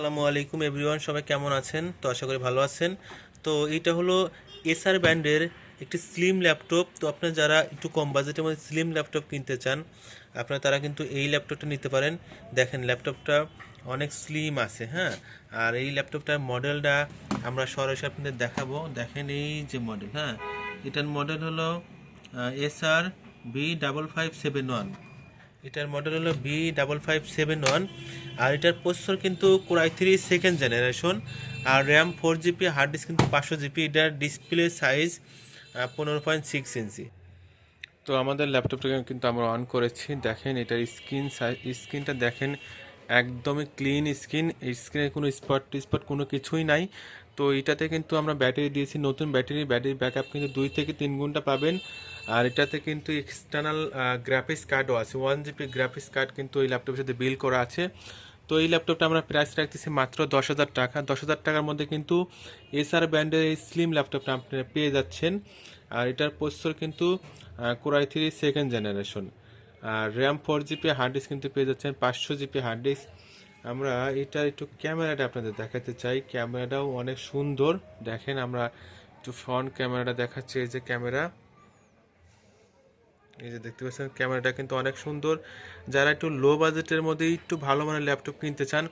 আসসালামু আলাইকুম এভরিওয়ান, সবাই কেমন আছেন? তো আশা করি ভালো আছেন। তো এইটা হলো এসআর ব্র্যান্ডের একটি স্লিম ল্যাপটপ তো আপনারা যারা একটু কম বাজেটের মধ্যে স্লিম ল্যাপটপ কিনতে চান, আপনারা তারা কিন্তু এই ল্যাপটপটা নিতে পারেন। দেখেন ল্যাপটপটা অনেক স্লিম আছে হ্যাঁ? আর এই ল্যাপটপটার মডেলটা আমরা সরাসরি আপনাদের দেখাবো। দেখেন এই যে মডেল হ্যাঁ? এটার মডেল হলো SR B double five seven one এটার মডেল হলো B double five seven one আর এটার প্রসেসর কিন্তু core i three second generation R RAM four GB hard disk কিন্তু পাঁচশো জিবি এটার ডিসপ্লে সাইজ পনেরো পয়েন্ট সিক্স ইঞ্চি। তো আমাদের ল্যাপটপটাকে কিন্তু আমরা অন করেছি। দেখেন এটার স্ক্রিন সাইজ স্ক্রিনটা দেখেন একদমই ক্লিন স্ক্রিন স্ক্রিনে কোনো স্পট স্পট কোনো কিছুই নাই। তো এটাতে কিন্তু আমরা ব্যাটারি দিয়েছি, নতুন ব্যাটারি ব্যাটারি ব্যাকআপ কিন্তু দুই থেকে তিন ঘণ্টা পাবেন। আর এটাতে কিন্তু এক্সটার্নাল গ্রাফিক্স কার্ডও আছে। ওয়ান জিবি গ্রাফিক্স কার্ড কিন্তু এই ল্যাপটপের সাথে বিল করা আছে। তো এই ল্যাপটপটা আমরা প্রাইস রাখতেছি মাত্র দশ হাজার টাকা। দশ হাজার টাকার মধ্যে কিন্তু এসআর ব্র্যান্ডের এই স্লিম ল্যাপটপটা আপনারা পেয়ে যাচ্ছেন। আর এটার প্রসেসর কিন্তু core i three second generation R RAM four GB hard disk কিন্তু পেয়ে যাচ্ছেন পাঁচশো জিবি হার্ড ডিস্ক আমরা এটার একটু ক্যামেরাটা আপনাদের দেখাতে চাই। ক্যামেরাটাও অনেক সুন্দর। দেখেন আমরা একটু ফ্রন্ট ক্যামেরাটা দেখাচ্ছি, এই যে ক্যামেরা এই যে দেখতে পাচ্ছেন, ক্যামেরাটা কিন্তু অনেক সুন্দর। যারা একটু লো বাজেটের মধ্যে একটু ভালো মানের ল্যাপটপ কিনতে চান,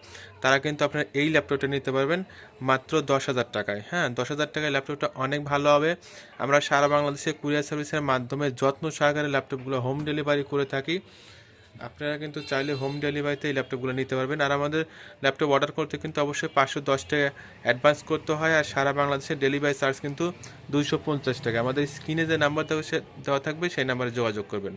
তারা কিন্তু আপনারা এই ল্যাপটপটা নিতে পারবেন মাত্র দশ হাজার টাকায়। হ্যাঁ দশ হাজার টাকায় ল্যাপটপটা অনেক ভালো হবে। আমরা সারা বাংলাদেশে কুরিয়ার সার্ভিসের মাধ্যমে যত্ন সহকারে ল্যাপটপগুলো হোম ডেলিভারি করে থাকি। আপনারা কিন্তু চাইলে হোম ডেলিভারিতে এই ল্যাপটপগুলো নিতে পারবেন। আর আমাদের ল্যাপটপ অর্ডার করতে কিন্তু অবশ্যই পাঁচশো দশ টাকা অ্যাডভান্স করতে হয় আর সারা বাংলাদেশে ডেলিভারি চার্জ কিন্তু দুইশো পঞ্চাশ টাকা। আমাদের স্ক্রিনে যে নাম্বার দেওয়া দেওয়া থাকবে সেই নাম্বারে যোগাযোগ করবেন।